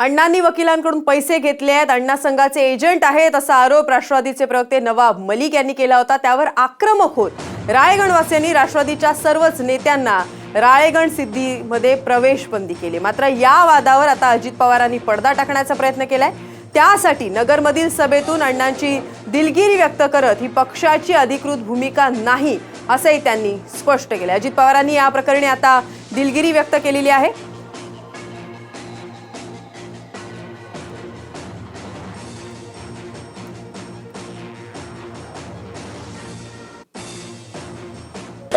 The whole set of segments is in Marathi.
अण्णांनी वकिलांकडून पैसे घेतले आहेत. अण्णा संघाचे एजंट आहेत असा आरोप राष्ट्रवादीचे प्रवक्ते नवाब मलिक यांनी केला होता. त्यावर आक्रमक होत राळेगणवासियांनी राष्ट्रवादीच्या सर्वच नेत्यांना राळेगण सिद्धीमध्ये प्रवेश बंदी केली. मात्र या वादावर आता अजित पवारांनी पडदा टाकण्याचा प्रयत्न केलाय. त्यासाठी नगरमधील सभेतून अण्णांची दिलगिरी व्यक्त करत ही पक्षाची अधिकृत भूमिका नाही असंही त्यांनी स्पष्ट केलं अजित पवारांनी या प्रकरणी आता दिलगिरी व्यक्त केलेली आहे.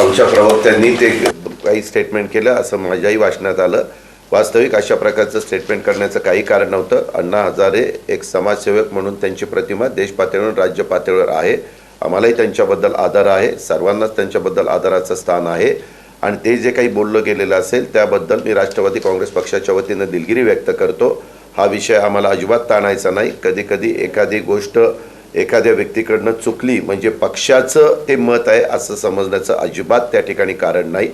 आमच्या प्रवक्त्यांनी ते काही स्टेटमेंट केलं असं माझ्याही वाचण्यात आलं. वास्तविक अशा प्रकारचं स्टेटमेंट करण्याचं काही कारण नव्हतं. अण्णा हजारे एक समाजसेवक म्हणून त्यांची प्रतिमा देश पातळीवर राज्य पातळीवर आहे. आम्हालाही त्यांच्याबद्दल आदर आहे. सर्वांनाच त्यांच्याबद्दल आदराचं स्थान आहे. आणि ते जे काही बोललं गेलेलं असेल त्याबद्दल मी राष्ट्रवादी काँग्रेस पक्षाच्या वतीनं दिलगिरी व्यक्त करतो. हा विषय आम्हाला अजिबात ताणायचा नाही. कधी कधी एखादी गोष्ट एखाद्या व्यक्तीकडनं चुकली म्हणजे पक्षाचं ते मत आहे असं समजण्याचं अजिबात त्या ठिकाणी कारण नाही.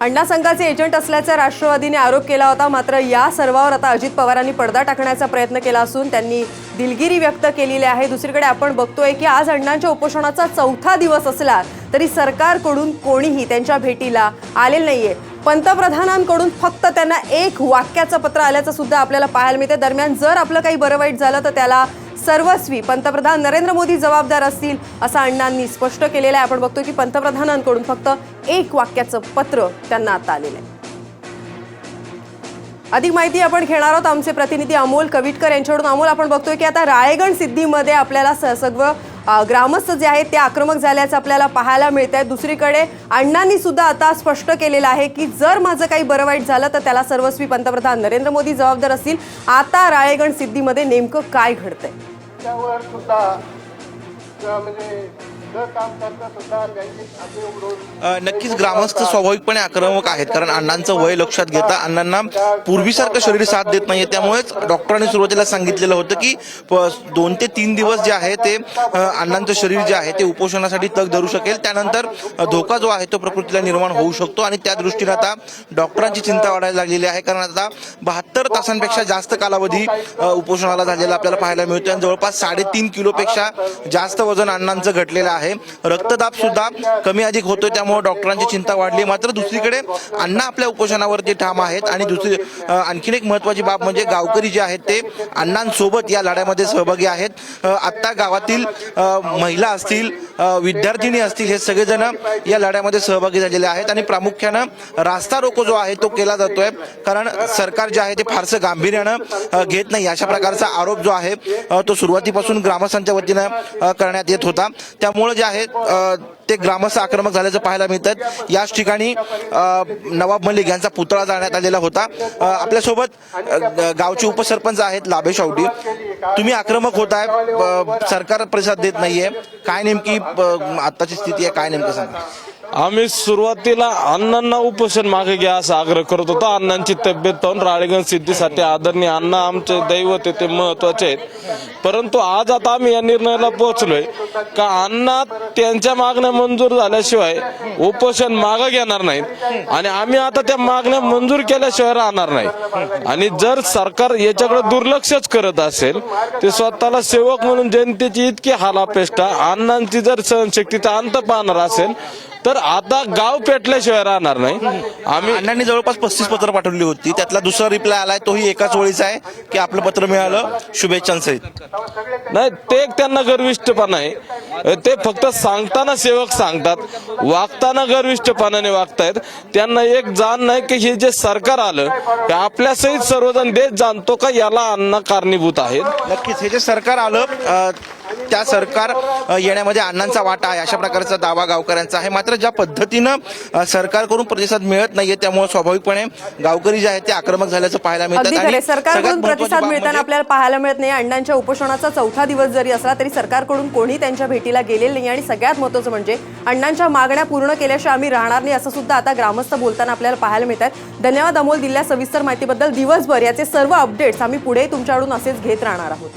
अण्णा संघाचे एजंट असल्याचा राष्ट्रवादीने आरोप केला होता मात्र या सर्वावर आता अजित पवारांनी पडदा टाकण्याचा प्रयत्न केला असून त्यांनी दिलगिरी व्यक्त केलेली आहे. दुसरीकडे आपण बघतोय की आज अण्णांच्या उपोषणाचा चौथा दिवस असला तरी सरकारकडून कोणीही त्यांच्या भेटीला आलेलं नाहीये. पंतप्रधानांकडून फक्त त्यांना एक वाक्याचं पत्र आल्याचं सुद्धा आपल्याला पाहायला मिळते दरम्यान जर आपलं काही बरं वाईट झालं तर त्याला सर्वस्वी. पंतप्रधान नरेंद्र मोदी जबाबदार असतील असं अण्णांनी स्पष्ट केलेलं आहे. आपण बघतो की पंतप्रधानांकडून फक्त एक वाक्याचं पत्र त्यांना आता आलेलं आहे. अधिक माहिती आपण घेणार आहोत. आमचे प्रतिनिधी अमोल कविटकर यांच्याकडून. अमोल आपण बघतोय की आता राळेगण सिद्धीमध्ये आपल्याला स- सगळं ग्रामस्थ जे आहेत ते आक्रमक झाल्याचं आपल्याला पाहायला मिळत आहे दुसरीकडे अण्णांनी सुद्धा आता स्पष्ट केलेलं आहे की जर माझं काही बरं वाईट झालं तर त्याला सर्वस्वी पंतप्रधान नरेंद्र मोदी जबाबदार असतील. आता राळेगण सिद्धीमध्ये नेमकं काय घडतंय? त्याच्यावर सुद्धा म्हणजे नक्कीच ग्रामस्थ स्वाभाविकपणे आक्रमक आहेत कारण अण्णांचं वय लक्षात घेता अण्णांना पूर्वीसारखं शरीर साथ देत नाहीये. त्यामुळेच डॉक्टरांनी सुरुवातीला सांगितलेलं होतं की दोन ते तीन दिवस जे आहे ते अण्णांचं शरीर जे आहे ते उपोषणासाठी तग धरू शकेल. त्यानंतर धोका जो आहे तो प्रकृतीला निर्माण होऊ शकतो आणि त्या दृष्टीने आता डॉक्टरांची चिंता वाढायला लागलेली आहे कारण आता बहात्तर तासांपेक्षा जास्त कालावधी उपोषणाला झालेला आपल्याला पाहायला मिळतोय. आणि जवळपास साडेतीन किलोपेक्षा जास्त वजन अण्णांचं घटलेलं आहे. रक्तदाब सुद्धा कमी अधिक होतोय त्यामुळे डॉक्टरांची चिंता वाढली. मात्र दुसरीकडे अण्णा आपल्या उपोषणावरती ठाम आहेत आणि दुसरी आणखीन एक महत्वाची बाब म्हणजे गावकरी जे आहेत ते अण्णांसोबत या लढ्यामध्ये सहभागी आहेत. आत्ता गावातील महिला असतील विद्यार्थिनी असतील हे सगळेजण या लढ्यामध्ये सहभागी झालेले आहेत आणि प्रामुख्यानं रास्ता रोको जो आहे तो केला जातोय. कारण सरकार जे आहे ते फारसं गांभीर्यानं घेत नाही. अशा प्रकारचा आरोप जो आहे तो सुरुवातीपासून ग्रामस्थांच्या वतीनं करण्यात येत होता. त्यामुळे जे आहे ते ग्रामस्थ आक्रमक झाल्याचं पाहायला मिळतात याच ठिकाणी नवाब मलिक यांचा पुतळा जाण्यात आलेला होता. आपल्यासोबत गावचे उपसरपंच आहेत लाभे शावटी तुम्ही आक्रमक होत आहे सरकार प्रतिसाद देत नाहीये. काय नेमकी आत्ताची स्थिती आहे काय नेमकं सांगा? आम्ही सुरुवातीला अण्णांना उपोषण मागे घ्या असा आग्रह करत होतो. अण्णांची तब्येत पाहून राळेगण सिद्धीसाठी आदरणीय अण्णा आमचे दैवत आहे ते महत्त्वाचे आहेत. परंतु आज आता आम्ही या निर्णयाला पोहोचलोय. का अण्णा त्यांच्या मागण्या मंजूर झाल्याशिवाय उपोषण मागं घेणार नाहीत आणि आम्ही आता त्या मागण्या मंजूर केल्याशिवाय राहणार नाही. आणि जर सरकार याच्याकडे दुर्लक्षच करत असेल ते स्वतःला सेवक म्हणून जनतेची इतकी हालापेष्टा अण्णांची जर सहनशक्तीचा अंत पाहणार असेल तर आता गाव पेटल्याशिवाय राहणार नाही. आम्ही अण्णांनी जवळपास पस्तीस पत्र पाठवली होती. त्यातला दुसरा रिप्लाय आलाय तोही एकाच ओळीचा आहे की आपलं पत्र मिळालं. शुभेच्छांसहित. नाही ते एक त्यांना गर्विष्ठपणा आहे. ते फक्त सांगताना सेवक सांगतात. वागताना गर्विष्ठपणाने वागतायत. त्यांना एक जाण नाही की हे जे सरकार आलं हे आपल्या सहित सर्वजण देश जाणतो का याला अण्णा कारणीभूत आहेत. नक्कीच हे जे सरकार आलं अ, त्या सरकार येण्यामध्ये अण्णांचा वाटा आहे. अशा प्रकारचा दावा गावकऱ्यांचा आहे. मात्र ज्या पद्धतीनं सरकारकडून प्रतिसाद मिळत नाहीये त्यामुळे स्वाभाविकपणे गावकरी जे आहेत ते आक्रमक झाल्याचं पाहायला सगळ्यात सरकारकडून प्रतिसाद मिळताना म्हणजे- आपल्याला पाहायला मिळत नाही अण्णांच्या उपोषणाचा चौथा दिवस जरी असला तरी सरकारकडून कोणी त्यांच्या भेटीला गेलेलं नाही आणि सगळ्यात महत्वाचं म्हणजे अण्णांच्या मागण्या पूर्ण केल्याशिवाय आम्ही राहणार नाही असं सुद्धा आता ग्रामस्थ बोलताना आपल्याला पाहायला मिळत आहेत. धन्यवाद अमोल दिल्या सविस्तर माहितीबद्दल. दिवसभर याचे सर्व अपडेट्स आम्ही पुढे तुमच्याकडून असेच घेत राहणार आहोत.